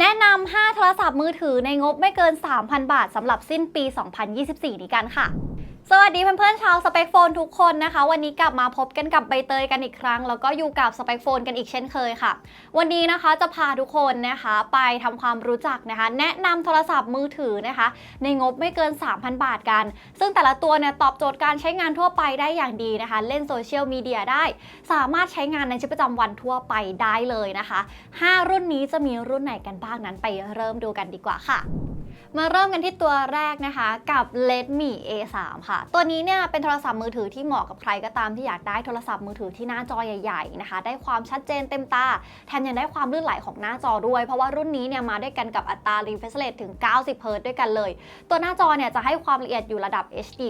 แนะนำ 5 โทรศัพท์มือถือในงบไม่เกิน 3,000 บาทสำหรับสิ้นปี 2024 นี้กันค่ะ สวัสดีเพื่อนๆชาวสเปคโฟนทุกคนนะคะ วันนี้กลับมาพบกันกับใบเตยกันอีกครั้ง แล้วก็อยู่กับสเปคโฟนกันอีกเช่นเคยค่ะ วันนี้นะคะจะพาทุกคนนะคะไปทำความรู้จักนะคะ แนะนำโทรศัพท์มือถือนะคะ ในงบไม่เกิน 3,000 บาทกัน ซึ่งแต่ละตัวเนี่ยตอบโจทย์การใช้งานทั่วไปได้อย่างดีนะคะ เล่นโซเชียลมีเดียได้ สามารถใช้งานในชีวิตประจำวันทั่วไปได้เลยนะคะ 5 รุ่นนี้จะมีรุ่นไหนกันบ้างนั้นไปเริ่มดูกันดีกว่าค่ะ มาเริ่มกันที่ตัวแรกนะคะกับ Redmi A3 ค่ะ ตัวนี้เนี่ยเป็นโทรศัพท์มือถือที่เหมาะกับใครก็ตามที่อยากได้โทรศัพท์มือถือที่หน้าจอใหญ่ ๆนะคะ ได้ความชัดเจนเต็มตา แถมยังได้ความลื่นไหลของหน้าจอด้วย เพราะว่ารุ่นนี้เนี่ยมาด้วยกันกับอัตรา refresh rate ถึง 90 Hz ด้วยกันเลย ตัวหน้าจอเนี่ยจะให้ความละเอียดอยู่ระดับ HD+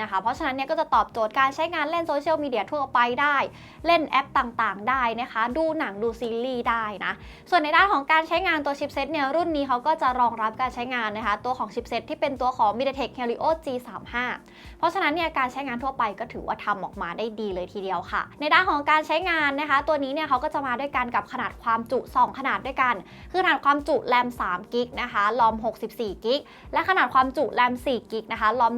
นะคะ เพราะฉะนั้นเนี่ยก็จะตอบโจทย์การใช้งานเล่นโซเชียลมีเดียทั่วไปได้ เล่นแอปต่างๆ ได้นะคะ ดูหนังดูซีรีส์ได้นะ ส่วนในด้านของการใช้งานตัวชิปเซตเนี่ยรุ่นนี้เขาก็จะรองรับการใช้งานนะคะตัวของชิปเซตที่เป็นตัวของ MediaTek Helio G35 เพราะฉะนั้นเนี่ยการใช้งานทั่วไปก็ถือว่าทำออกมาได้ดีเลยทีเดียวค่ะ ในด้านของการใช้งานนะคะ ตัวนี้เนี่ยเขาก็จะมาด้วยกันกับขนาดความจุ 2 ขนาดด้วยกัน คือขนาดความจุแรม3กิกนะคะลอม 64กิกและขนาดความจุแรม4กิกนะคะลอม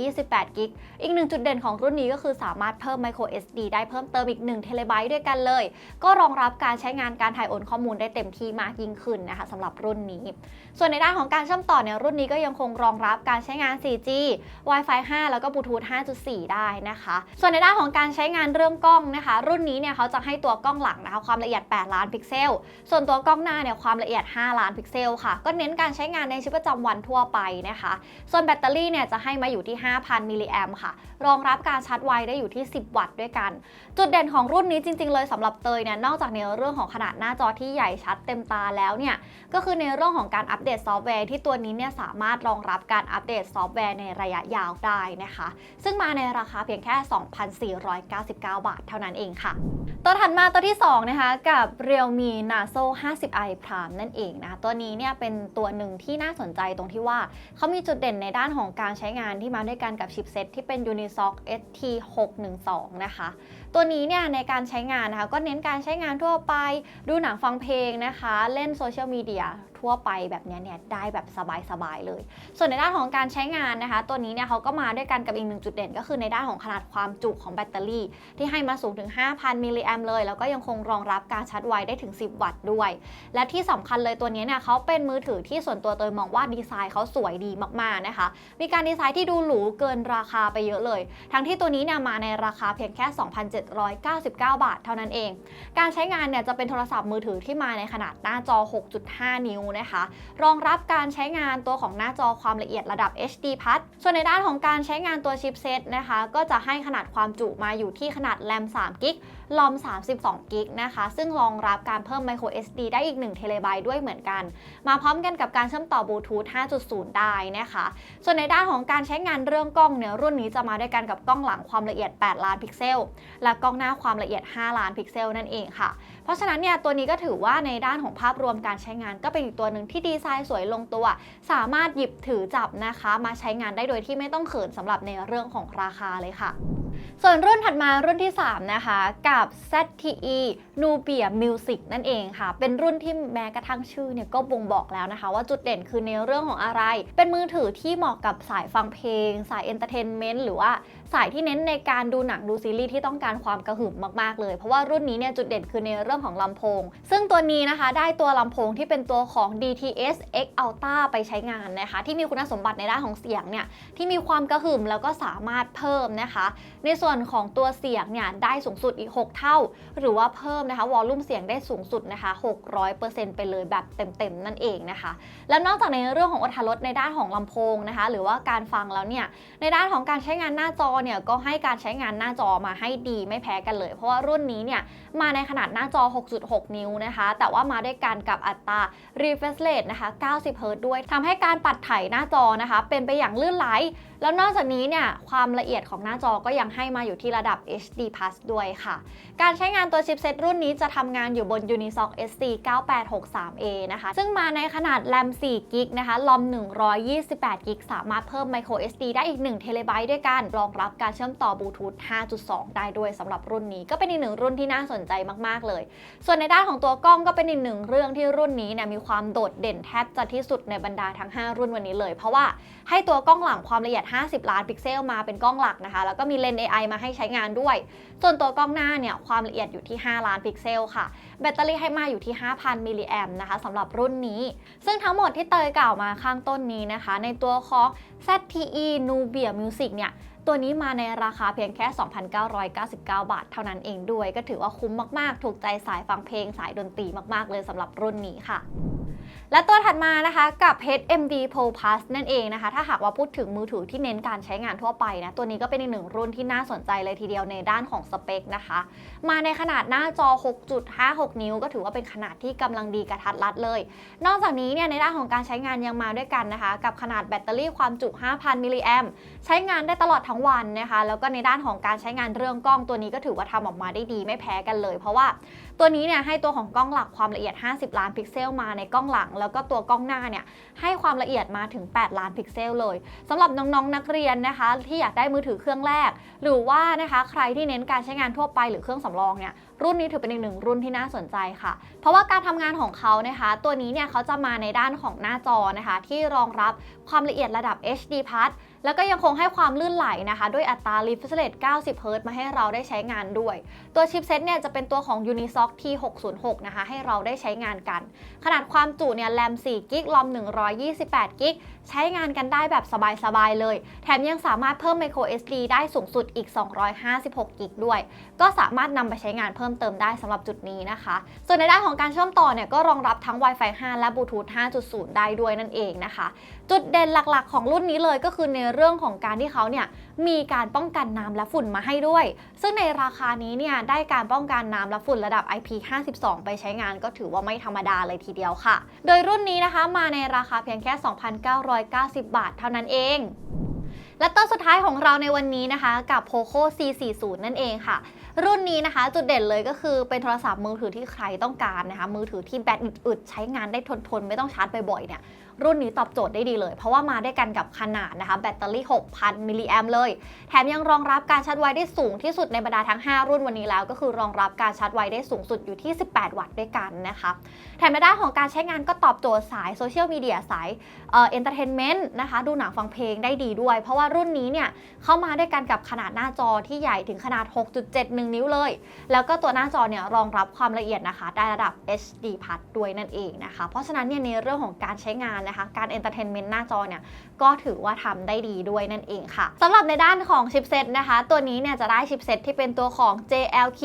128กิกอีกหนึ่งจุดเด่นของรุ่นนี้ก็คือสามารถเพิ่ม micro SD ได้เพิ่มเติมอีก1เทเลไบต์ด้วยกันเลย ก็รองรับการใช้งานการถ่ายโอนข้อมูลได้เต็มที่มากยิ่งขึ้นนะคะสำหรับรุ่นนี้ ส่วนในด้านของการเชื่อมต่อเนี่ยรุ่นนี้ก็ยังคงรองรับการใช้งาน 4G Wi-Fi 5 แล้วก็บลูทูธ5.4 ได้นะคะ ส่วนในด้านของการใช้งานเรื่องกล้องนะคะ รุ่นนี้เนี่ยเขาจะให้ตัวกล้องหลังนะคะความละเอียด 8 ล้านพิกเซล ส่วนตัวกล้องหน้าเนี่ยความละเอียด 5 ล้านพิกเซลค่ะ ก็เน้นการใช้งานในชีวิตประจำวันทั่วไปนะคะ ส่วนแบตเตอรี่เนี่ยจะให้มาอยู่ที่ 5,000 มิลลิแอมค่ะ รองรับการชาร์จไวได้อยู่ที่ 10 วัตต์ด้วยกัน จุดเด่นของรุ่นนี้จริง ๆ เลยสำหรับเตยเนี่ยนอกจากในเรื่องของขนาดหน้าจอที่ใหญ่ชัดเต็มตาแล้วเนี่ยก็คือในเรื่องของการอัปเดตซอฟต์แวร์ที่ตัวนี้เนี่ยสามารถรองรับการอัปเดตซอฟต์แวร์ในระยะยาวได้นะคะ ซึ่งมาในราคาเพียงแค่ 2,499 บาทเท่านั้นเองค่ะ ตัวถัดมาตัวที่ 2 นะคะ กับ Realme Naso 50i Prime นั่นเองนะ ตัวนี้เนี่ยเป็นตัวหนึ่งที่น่าสนใจตรงที่ว่า เขามีจุดเด่นในด้านของการใช้งานที่มาด้วยกันกับชิปเซ็ตที่เป็น Unisoc ST612 นะคะ ตัวนี้เนี่ยในการใช้งานนะคะก็เน้นการใช้งานทั่วไป ดูหนังฟังเพลงนะคะ เล่นโซเชียลมีเดีย ทั่วไปแบบนี้เนี่ยได้แบบสบายๆเลย ส่วนในด้านของการใช้งานนะคะ ตัวนี้เนี่ยเขาก็มาด้วยกันกับอีกหนึ่งจุดเด่น ก็คือในด้านของขนาดความจุของแบตเตอรี่ ที่ให้มาสูงถึง 5,000 มิลลิแอมเลย แล้วก็ยังคงรองรับการชาร์จไวได้ถึง 10 วัตต์ด้วย และที่สำคัญเลยตัวนี้เนี่ยเขาเป็นมือถือที่ส่วนตัวเตยมองว่าดีไซน์เขาสวยดีมากๆนะคะ มีการดีไซน์ที่ดูหรูเกินราคาไปเยอะเลย ทั้งที่ตัวนี้เนี่ยมาในราคาเพียงแค่ 2,799 บาท เท่านั้นเอง การใช้งานเนี่ยจะเป็นโทรศัพท์มือถือที่มาในขนาดหน้าจอ 6.5 นิ้วนะคะ รองรับการใช้งานตัวของหน้าจอความละเอียดระดับ HD+ ส่วนในด้านของการใช้งานตัวชิปเซตนะคะ ก็จะให้ขนาดความจุมาอยู่ที่ขนาดแรม3กิก ลอม 32 กิกนะคะ ซึ่งรองรับการเพิ่ม micro SD ได้อีก1เทเลไบต์ด้วยเหมือนกัน มาพร้อมกันกับการเชื่อมต่อบลูทูธ 5.0 ได้นะคะ ส่วนในด้านของการใช้งานเรื่องกล้องเนี่ยรุ่นนี้จะมาด้วยกันกับกล้องหลังความละเอียด 8 ล้านพิกเซล และกล้องหน้าความละเอียด 5 ล้านพิกเซลนั่นเองค่ะ เพราะฉะนั้นเนี่ยตัวนี้ก็ถือว่าในด้านของภาพรวมการใช้งานก็เป็นอีกตัวหนึ่งที่ดีไซน์สวยลงตัว สามารถหยิบถือจับนะคะ มาใช้งานได้โดยที่ไม่ต้องเขินสำหรับในเรื่องของราคาเลยค่ะ ส่วนรุ่นถัดมารุ่นที่ 3 นะคะ กับ ZTE Nubia Music นั่นเองค่ะ เป็นรุ่นที่แม้กระทั่งชื่อเนี่ยก็บ่งบอกแล้วนะคะ ว่าจุดเด่นคือในเรื่องของอะไร เป็นมือถือที่เหมาะกับสายฟังเพลง สายเอนเตอร์เทนเมนต์หรือว่า สายที่เน้นในการดูหนังดูซีรีส์ที่ต้องการความกระหึ่มมากๆเลย เพราะว่ารุ่นนี้เนี่ยจุดเด่นคือในเรื่องของลำโพง ซึ่งตัวนี้นะคะได้ตัวลำโพงที่เป็นตัวของ DTS X Ultra ไปใช้งานนะคะ ที่มีคุณสมบัติในด้านของเสียงเนี่ยที่มีความกระหึ่มแล้วก็สามารถเพิ่มนะคะ ในส่วนของตัวเสียงเนี่ยได้สูงสุดอีก 6 เท่า หรือว่าเพิ่มนะคะวอลลุ่มเสียงได้สูงสุดนะคะ600%ไปเลยแบบเต็มๆนั่นเองนะคะ แล้วนอกจากในเรื่องของอรรถรสในด้านของลำโพงนะคะ หรือว่าการฟังแล้วเนี่ยในด้านของการใช้งานหน้าจอเนี่ยก็ให้การใช้งานหน้าจอมาให้ดีไม่แพ้กันเลย เพราะว่ารุ่นนี้เนี่ยมาในขนาดหน้าจอ 6.6 นิ้วนะคะ แต่ว่ามาด้วยกันกับอัตรา refresh rate นะคะ 90 Hz ด้วยทำให้การปัดไถหน้าจอนะคะ เป็นไปอย่างลื่นไหล แล้วนอกจากนี้เนี่ยความละเอียดของหน้าจอก็ยังให้มาอยู่ที่ระดับ HD Plus ด้วยค่ะ การใช้งานตัวชิปเซตรุ่นนี้จะทำงานอยู่บน Unisoc SC 9863A นะคะ ซึ่งมาในขนาด RAM 4 g b นะคะ ROM 128 g b สามารถเพิ่ม micro SD ได้อีก1 t b ด้วยกัน รองรับการเชื่อมต่อบลูทูธ 5.2 ได้ด้วยสำหรับรุ่นนี้ ก็เป็นอีกหนึ่งรุ่นที่น่าสนใจมาก ๆ เลย ส่วนในด้านของตัวกล้องก็เป็นอีกหนึ่งเรื่องที่รุ่นนี้เนี่ยมีความโดดเด่นแทบจะที่สุดในบรรดาทั้ง 5 รุ่นวันนี้เลย เพราะว่าให้ตัวกล้องหลังความละเอียด50 ล้านพิกเซลมาเป็นกล้องหลักนะคะ แล้วก็มีเลนส์ AI มาให้ใช้งานด้วย ส่วนตัวกล้องหน้าเนี่ยความละเอียดอยู่ที่ 5 ล้านพิกเซลค่ะ แบตเตอรี่ให้มาอยู่ที่ 5,000 มิลลิแอมนะคะสำหรับรุ่นนี้ ซึ่งทั้งหมดที่เตยกล่าวมาข้างต้นนี้นะคะ ในตัวของ ZTE Nubia Music เนี่ยตัวนี้มาในราคาเพียงแค่ 2,999 บาท เท่านั้นเองด้วย ก็ถือว่าคุ้มมาก ๆ ถูกใจสายฟังเพลงสายดนตรีมาก ๆ เลยสำหรับรุ่นนี้ค่ะ และตัวถัดมานะคะกับ HMD Pro Plus นั่นเองนะคะ ถ้าหากว่าพูดถึงมือถือที่เน้นการใช้งานทั่วไปนะตัวนี้ก็เป็นอีกหนึ่งรุ่นที่น่าสนใจเลยทีเดียวในด้านของสเปคนะคะ มาในขนาดหน้าจอ 6.56 นิ้ว ก็ถือว่าเป็นขนาดที่กำลังดีกระทัดรัดเลย นอกจากนี้เนี่ยในด้านของการใช้งานยังมาด้วยกันนะคะ กับขนาดแบตเตอรี่ความจุ 5,000 มิลลิแอมใช้งานได้ตลอดทั้งวันนะคะ แล้วก็ในด้านของการใช้งานเรื่องกล้องตัวนี้ก็ถือว่าทำออกมาได้ดีไม่แพ้กันเลย เพราะว่าตัวนี้เนี่ยให้ตัวของกล้องหลักความละเอียด 50 ล้านพิกเซลมาในกล้องหลังแล้วก็ตัวกล้องหน้าเนี่ยให้ความละเอียดมาถึง 8 ล้านพิกเซลเลยสำหรับน้องๆนักเรียนนะคะ ที่อยากได้มือถือเครื่องแรก หรือว่านะคะใครที่เน้นการใช้งานทั่วไปหรือเครื่องสำรองเนี่ย รุ่นนี้ถือเป็นอีกหนึ่งรุ่นที่น่าสนใจค่ะ เพราะว่าการทำงานของเขานะคะ ตัวนี้เนี่ยเขาจะมาในด้านของหน้าจอนะคะ ที่รองรับความละเอียดระดับ HD Plus แล้วก็ยังคงให้ความลื่นไหลนะคะ ด้วยอัตรา refresh rate 90 Hz มาให้เราได้ใช้งานด้วย ตัวชิปเซตเนี่ยจะเป็นตัวของ Unisoc T606 นะคะ ให้เราได้ใช้งานกัน ขนาดความจุเนี่ย RAM 4 g b ROM 128 g b ใช้งานกันได้แบบสบายๆเลย แถมยังสามารถเพิ่ม micro SD ได้สูงสุดอีก 256 g b ด้วย ก็สามารถนำไปใช้งานเพิ่มเติมได้สำหรับจุดนี้นะคะ ส่วนในด้านของการเชื่อมต่อเนี่ยก็รองรับทั้ง Wi-Fi 5 และ Bluetooth 5.0 ได้ด้วยนั่นเองนะคะ จุดเด่นหลักๆ ของรุ่นนี้เลยก็คือในเรื่องของการที่เขาเนี่ยมีการป้องกันน้ำและฝุ่นมาให้ด้วย ซึ่งในราคานี้เนี่ยได้การป้องกันน้ำและฝุ่นระดับ IP52 ไปใช้งานก็ถือว่าไม่ธรรมดาเลยทีเดียวค่ะ โดยรุ่นนี้นะคะมาในราคาเพียงแค่ 2,990 บาทเท่านั้นเองและตัวสุดท้ายของเราในวันนี้นะคะ กับ POCO C40 นั่นเองค่ะรุ่นนี้นะคะ จุดเด่นเลยก็คือเป็นโทรศัพท์มือถือที่ใครต้องการนะคะ มือถือที่แบตอึดๆใช้งานได้ทนๆไม่ต้องชาร์จบ่อยๆเนี่ยรุ่นนี้ตอบโจทย์ได้ดีเลย เพราะว่ามาได้กันกับขนาดนะคะ แบตเตอรี่ 6,000 มิลลิแอมเลย แถมยังรองรับการชาร์จไวได้สูงที่สุดในบรรดาทั้ง 5 รุ่นวันนี้แล้ว ก็คือรองรับการชาร์จไวได้สูงสุดอยู่ที่ 18 วัตต์ด้วยกันนะคะ แถมในด้านของการใช้งานก็ตอบโจทย์สายโซเชียลมีเดียสายเอ่อเอนเตอร์เทนเมนต์นะคะ ดูหนังฟังเพลงได้ดีด้วย เพราะว่ารุ่นนี้เนี่ยเข้ามาด้วยกันกับขนาดหน้าจอที่ใหญ่ถึงขนาด 6.71นิ้วเลย แล้วก็ตัวหน้าจอเนี่ยรองรับความละเอียดนะคะ ได้ระดับ HD ด้วยนั่นเองนะคะ เพราะฉะนั้นเนี่ยในเรื่องของการใช้งานนะคะ การเอนเตอร์เทนเมนต์หน้าจอเนี่ยก็ถือว่าทำได้ดีด้วยนั่นเองค่ะสำหรับในด้านของชิปเซตนะคะ ตัวนี้เนี่ยจะได้ชิปเซตที่เป็นตัวของ JLQ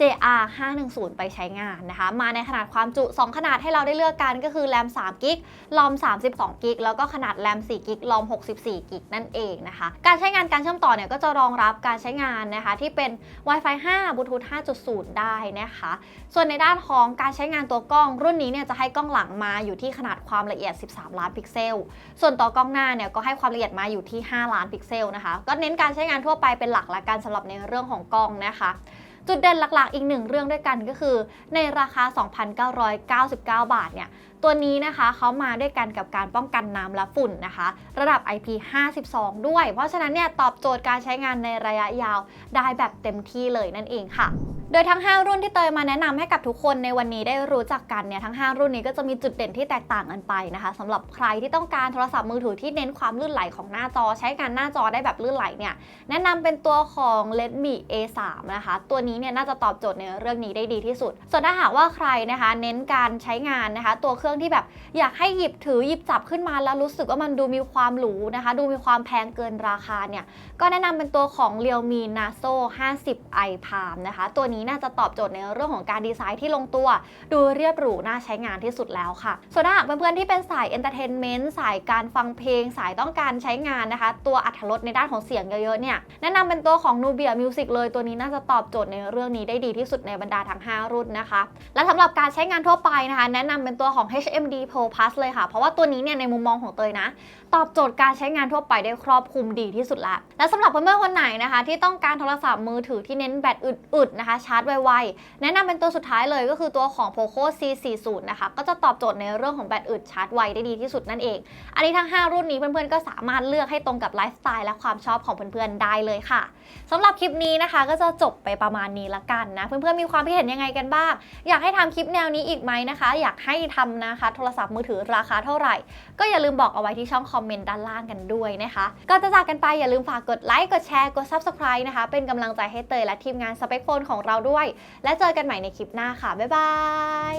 JR 510ไปใช้งานนะคะ มาในขนาดความจุ 2 ขนาดให้เราได้เลือกกันก็คือ RAM 3 g b ROM 32 g b แล้วก็ขนาด RAM 4 g b ROM 64 g b นั่นเองนะคะ การใช้งานการเชื่อมต่อเนี่ยก็จะรองรับการใช้งานนะคะที่เป็น Wi-Fi 5 Bluetooth 5.0 ได้นะคะ ส่วนในด้านของการใช้งานตัวกล้อง รุ่นนี้เนี่ยจะให้กล้องหลังมาอยู่ที่ขนาดความละเอียด 13 ล้านพิกเซล ส่วนตัวกล้องหน้าเนี่ยก็ให้ความละเอียดมาอยู่ที่ 5 ล้านพิกเซลนะคะ ก็เน้นการใช้งานทั่วไปเป็นหลักละการสำหรับในเรื่องของกล้องนะคะจุดเด่นหลักๆ อีกหนึ่งเรื่องด้วยกันก็คือ ในราคา 2,999 บาทเนี่ย ตัวนี้นะคะเขามาด้วยกันกับการป้องกันน้ำและฝุ่นนะคะ ระดับ IP52 ด้วย เพราะฉะนั้นเนี่ยตอบโจทย์การใช้งานในระยะยาวได้แบบเต็มที่เลยนั่นเองค่ะ โดยทั้ง 5 รุ่นที่เตยมาแนะนำให้กับทุกคนในวันนี้ได้รู้จักกันเนี่ยทั้ง 5 รุ่นนี้ก็จะมีจุดเด่นที่แตกต่างกันไปนะคะสำหรับใครที่ต้องการโทรศัพท์มือถือที่เน้นความลื่นไหลของหน้าจอ ใช้งานหน้าจอได้แบบลื่นไหลเนี่ยแนะนำเป็นตัวของ Redmi A3 นะคะ ตัวนี้เนี่ยน่าจะตอบโจทย์ในเรื่องนี้ได้ดีที่สุด ส่วนถ้าหากว่าใครนะคะ เน้นการใช้งานนะคะ ตัวเครื่องที่แบบอยากให้หยิบถือหยิบจับขึ้นมาแล้วรู้สึกว่ามันดูมีความหรูนะคะ ดูมีความแพงเกินราคาเนี่ยก็แนะนำเป็นตัวของ Realme Naso 50 i Palm นะคะตัวนี้นี้น่าจะตอบโจทย์ในเรื่องของการดีไซน์ที่ลงตัว ดูเรียบหรูน่าใช้งานที่สุดแล้วค่ะ ส่วนถ้าหากเพื่อนๆที่เป็นสายเอนเตอร์เทนเมนต์สายการฟังเพลง สายต้องการใช้งานนะคะ ตัวอัตรสในด้านของเสียงเยอะๆเนี่ยแนะนำเป็นตัวของ Nubia Music เลยตัวนี้น่าจะตอบโจทย์ในเรื่องนี้ได้ดีที่สุดในบรรดาทั้ง 5 รุ่นนะคะ และสำหรับการใช้งานทั่วไปนะคะ แนะนำเป็นตัวของ HMD Pro Plus เลยค่ะ เพราะว่าตัวนี้เนี่ยในมุมมองของเตยนะ ตอบโจทย์การใช้งานทั่วไปได้ครอบคลุมดีที่สุดละและสำหรับเพื่อนๆคนไหนนะคะ ที่ต้องการโทรศัพท์มือถือที่เน้นแบตอึดๆนะคะชาร์จไวๆ แนะนำเป็นตัวสุดท้ายเลยก็คือตัวของ Poco C40 นะคะก็จะตอบโจทย์ในเรื่องของแบตอึดชาร์จไวได้ดีที่สุดนั่นเอง อันนี้ทั้ง 5 รุ่นนี้เพื่อนๆก็สามารถเลือกให้ตรงกับไลฟ์สไตล์และความชอบของเพื่อนๆได้เลยค่ะสำหรับคลิปนี้นะคะ ก็จะจบไปประมาณนี้ละกันนะ เพื่อนๆมีความคิดเห็นยังไงกันบ้าง อยากให้ทำคลิปแนวนี้อีกไหมนะคะ อยากให้ทำนะคะ โทรศัพท์มือถือราคาเท่าไหร่ ก็อย่าลืมบอกเอาไว้ที่ช่องคอมเมนต์ด้านล่างกันด้วยนะคะก่อนจะจากกันไปอย่าลืมฝากกดไลค์กดแชร์กด Subscribe นะคะเป็นกำลังใจให้เตยและทีมงานสเปคโฟนของเราด้วย และเจอกันใหม่ในคลิปหน้าค่ะ บ๊ายบาย